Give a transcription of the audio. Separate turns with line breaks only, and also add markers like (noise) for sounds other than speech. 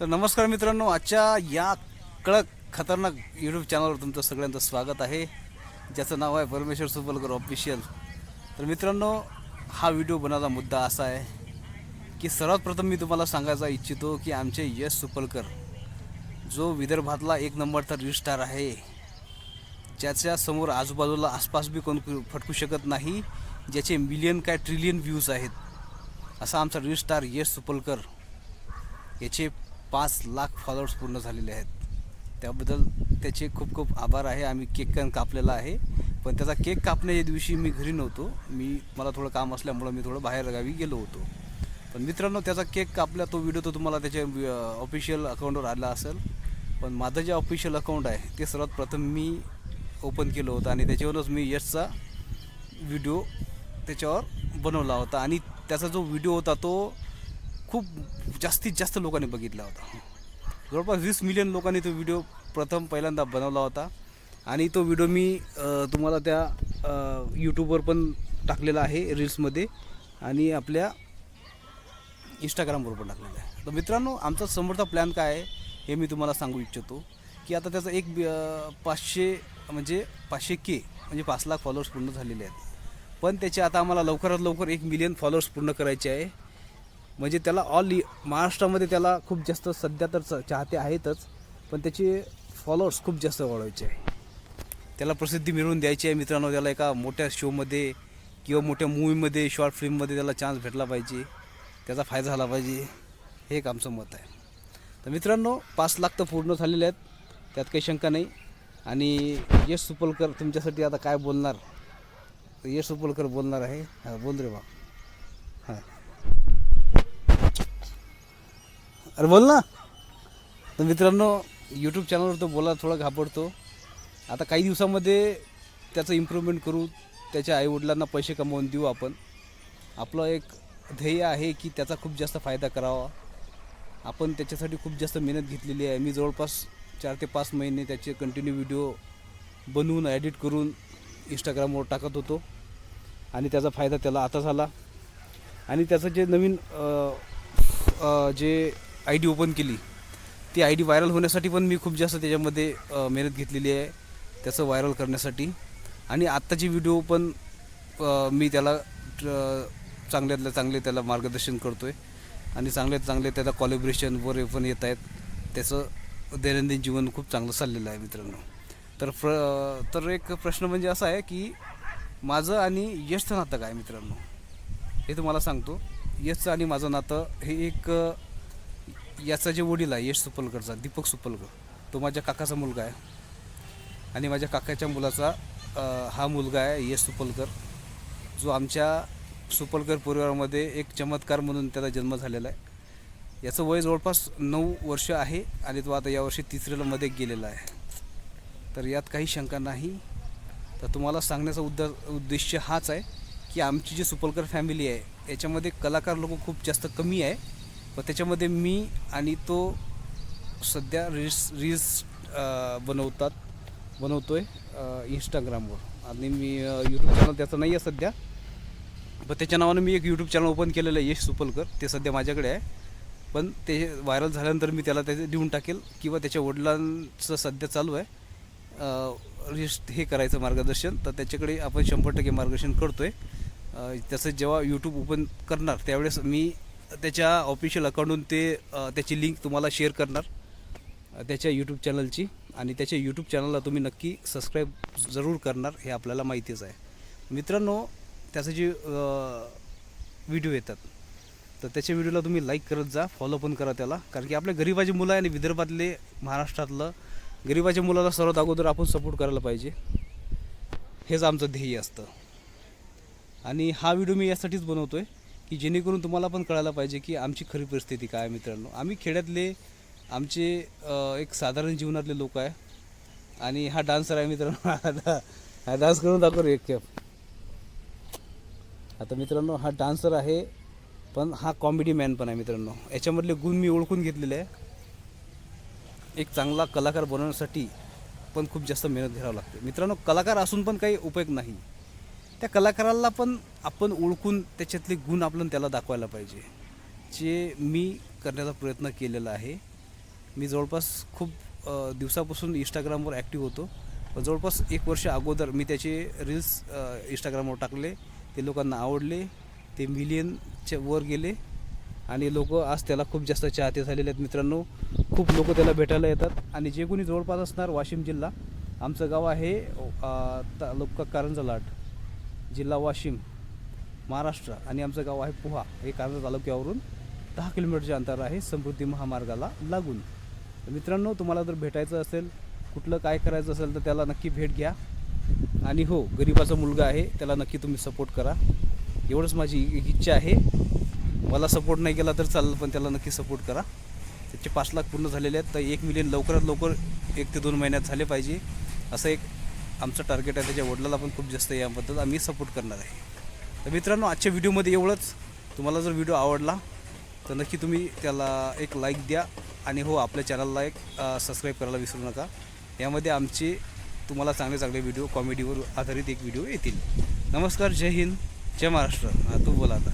तर नमस्कार मित्रांनो आजच्या या कळक खतरनाक यूट्यूब चॅनलवर तुमचं सगळ्यांचं स्वागत आहे. ज्याचं नाव आहे परमेश्वर सुपलकर ऑफिशियल तर मित्रांनो हा व्हिडिओ बनवायचा मुद्दा असा आहे की सर्वात प्रथम मी तुम्हाला सांगायचा इच्छितो की आमचे यश सुपलकर जो विदर्भातला एक नंबरचा रील स्टार आहे ज्याच्या समोर आजूबाजूला आसपास बी कोण फटकू शकत नाही ज्याचे मिलियन काय ट्रिलियन व्ह्यूज आहेत असा आमचा रील स्टार यश सुपलकर याचे पाच लाख फॉलोअर्स पूर्ण झालेले आहेत. त्याबद्दल त्याचे खूप खूप आभार आहे. आम्ही केक पण कापलेला आहे. पण त्याचा केक कापण्याच्या दिवशी मी घरी नव्हतो. मी मला थोडं काम असल्यामुळं मी थोडं बाहेर गावी गेलो होतो. पण मित्रांनो त्याचा केक कापला तो व्हिडिओ तो तुम्हाला त्याच्या ऑफिशियल अकाउंटवर आला असेल. पण माझं जे ऑफिशियल अकाउंट आहे ते सर्वात प्रथम मी ओपन केलं होतं आणि त्याच्यावरच मी यशचा व्हिडिओ त्याच्यावर बनवला होता. आणि त्याचा जो व्हिडिओ होता तो खूप जास्तीत जास्त लोकांनी बघितला होता. जवळपास वीस मिलियन लोकांनी तो व्हिडिओ प्रथम पहिल्यांदा बनवला होता. आणि तो व्हिडिओ मी तुम्हाला त्या यूट्यूबवर पण टाकलेला आहे रील्समध्ये आणि आपल्या इंस्टाग्रामवर पण टाकलेला आहे. तर मित्रांनो आमचा समोरचा प्लॅन काय आहे हे मी तुम्हाला सांगू इच्छितो. की आता त्याचा एक पाचशे म्हणजे पाचशे के म्हणजे पाच लाख फॉलोअर्स पूर्ण झालेले आहेत. पण त्याचे आता आम्हाला लवकरात लवकर एक मिलियन फॉलोअर्स पूर्ण करायचे आहे. म्हणजे त्याला ऑल महाराष्ट्रामध्ये त्याला खूप जास्त सध्या तर च- चाहते आहेतच पण त्याचे फॉलोअर्स खूप जास्त वाढवायचे आहे. त्याला प्रसिद्धी मिळवून द्यायची आहे मित्रांनो त्याला एका मोठ्या शोमध्ये किंवा मोठ्या मूवीमध्ये शॉर्ट फिल्ममध्ये त्याला चान्स भेटला पाहिजे त्याचा फायदा झाला पाहिजे हे एक आमचं मत आहे. तर मित्रांनो पाच लाख तर पूर्ण झालेले आहेत त्यात काही शंका नाही. आणि यश सुपलकर तुमच्यासाठी आता काय बोलणार? यश सुपलकर बोलणार आहे. हां बोल रे बा हां. अरे बोल ना. तर मित्रांनो यूट्यूब चॅनलवर तो बोला थोडा घाबरतो. आता काही दिवसामध्ये त्याचं इम्प्रूव्हमेंट करू त्याच्या आईवडिलांना पैसे कमवून देऊ आपण. आपलं एक ध्येय आहे की त्याचा खूप जास्त फायदा करावा. आपण त्याच्यासाठी खूप जास्त मेहनत घेतलेली आहे. मी जवळपास चार ते पाच महिने त्याचे कंटिन्यू व्हिडिओ बनवून एडिट करून इंस्टाग्रामवर टाकत होतो. आणि त्याचा फायदा त्याला आता झाला. आणि त्याचं जे नवीन जे आय डी ओपन केली. ती आय डी व्हायरल होण्यासाठी पण मी खूप जास्त त्याच्यामध्ये मेहनत घेतलेली आहे. त्याचं व्हायरल करण्यासाठी. आणि आत्ताचे व्हिडिओ पण मी त्याला अ, चांगल्यातल्या चांगले त्याला मार्गदर्शन करतो आहे आणि चांगल्यात चांगले त्याला कॉलिब्रेशन वगैरे पण येत आहेत. त्याचं दैनंदिन जीवन खूप चांगलं चाललेलं आहे मित्रांनो. तर प्र तर एक प्रश्न म्हणजे असा आहे की माझं आणि यशचं नातं काय मित्रांनो? हे तुम्हाला सांगतो. यशचं आणि माझं नातं हे एक याचा जे वडील आहे यश सुपलकरचा दीपक सुपलकर तो माझ्या काकाचा मुलगा आहे. आणि माझ्या काकाच्या मुलाचा हा मुलगा आहे यश सुपलकर. जो आमच्या सुपलकर परिवारामध्ये एक चमत्कार म्हणून त्याचा जन्म झालेला आहे. याचं वय जवळपास नऊ वर्ष आहे आणि तो आता यावर्षी तिसऱ्याला मध्ये गेलेला आहे. तर यात काही शंका नाही. तर तुम्हाला सांगण्याचा उद्द उद्देश हाच आहे की आमची जी सुपलकर फॅमिली आहे याच्यामध्ये कलाकार लोक खूप जास्त कमी आहे. मग त्याच्यामध्ये मी आणि तो सध्या रील्स रील्स बनवतात बनवतो आहे इंस्टाग्रामवर आणि मी यूट्यूब चॅनल त्याचं नाही आहे सध्या. पण त्याच्या नावानं मी एक यूट्यूब चॅनल ओपन केलेलं आहे यश सुपलकर. ते सध्या माझ्याकडे आहे. पण ते व्हायरल झाल्यानंतर मी त्याला त्याचे देऊन टाकेल किंवा त्याच्या वडिलांचं सध्या चालू आहे. अं, रिस्ट हे करायचं मार्गदर्शन. तर त्याच्याकडे आपण शंभर टक्के मार्गदर्शन करतो आहे त्याचं जेव्हा यूट्यूब ओपन करणार त्यावेळेस मी त्याच्या ऑफिशियल अकाउंटून ते त्याची लिंक तुम्हाला शेअर करणार त्याच्या यूट्यूब चॅनलची आणि त्याच्या यूट्यूब चॅनलला तुम्ही नक्की सबस्क्राईब जरूर करणार हे आपल्याला माहितीच आहे. मित्रांनो त्याचं जे व्हिडिओ येतात तर त्याच्या व्हिडिओला तुम्ही लाईक करत जा फॉलो पण करा त्याला. कारण की आपल्या गरिबाची मुलं आहे आणि विदर्भातले महाराष्ट्रातलं गरिबाच्या मुलाला सर्वात अगोदर आपण सपोर्ट करायला पाहिजे. हेच आमचं ध्येय असतं. आणि हा व्हिडिओ मी यासाठीच बनवतो आहे की जेणेकरून तुम्हाला पण कळायला पाहिजे की आमची खरी परिस्थिती काय आहे मित्रांनो. आम्ही खेड्यातले आमचे एक साधारण जीवनातले लोक आहे. आणि हा डान्सर आहे मित्रांनो. (laughs) आता हा डान्स करून दाखव एक कॅप आता मित्रांनो हा डान्सर आहे पण हा कॉमेडी मॅन पण आहे मित्रांनो. याच्यामधले गुण मी ओळखून घेतलेले आहे. एक चांगला कलाकार बनवण्यासाठी पण खूप जास्त मेहनत घ्यावं लागते. मित्रांनो कलाकार असून पण काही उपयोग नाही. त्या कलाकाराला पण आपण ओळखून त्याच्यातले गुण आपण त्याला दाखवायला पाहिजे. जे मी करण्याचा प्रयत्न केलेला आहे. मी जवळपास खूप दिवसापासून इंस्टाग्रामवर ॲक्टिव्ह होतो. जवळपास एक वर्ष अगोदर मी त्याचे रील्स इंस्टाग्रामवर टाकले. ते लोकांना आवडले. ते मिलियनच्या वर गेले. आणि लोक आज त्याला खूप जास्त चाहते झालेले आहेत मित्रांनो. खूप लोक त्याला भेटायला येतात. आणि जे कोणी जवळपास असणार वाशिम जिल्हा आमचं गाव आहे तालुका कारंजा लाट. जिल्हा वाशिम महाराष्ट्र आणि आमचं गाव आहे पोहा. हे कारंजा तालुक्यावरून दहा किलोमीटरचे अंतर आहे समृद्धी महामार्गाला लागून. मित्रांनो तुम्हाला जर भेटायचं असेल कुठलं काय करायचं असेल तर त्याला नक्की भेट घ्या. आणि हो गरिबाचा मुलगा आहे त्याला नक्की तुम्ही सपोर्ट करा. एवढंच माझी एक इच्छा आहे. मला सपोर्ट नाही केला तर चालेल पण त्याला नक्की सपोर्ट करा. त्याचे पाच लाख पूर्ण झालेले आहेत तर एक मिलियन लवकरात लवकर एक ते दोन महिन्यात झाले पाहिजे. असं एक आमचं टार्गेट आहे त्याच्या वडिलाला पण खूप जास्त याबद्दल आम्ही सपोर्ट करणार आहे. तर मित्रांनो आजच्या व्हिडिओमध्ये एवढंच. तुम्हाला जर व्हिडिओ आवडला तर नक्की तुम्ही त्याला एक लाईक द्या आणि हो आपल्या चॅनलला एक सबस्क्राईब करायला विसरू नका. यामध्ये आमचे तुम्हाला चांगले चांगले व्हिडिओ कॉमेडीवर आधारित एक व्हिडिओ येतील. नमस्कार जय हिंद जय महाराष्ट्र. हां तू बोला आता.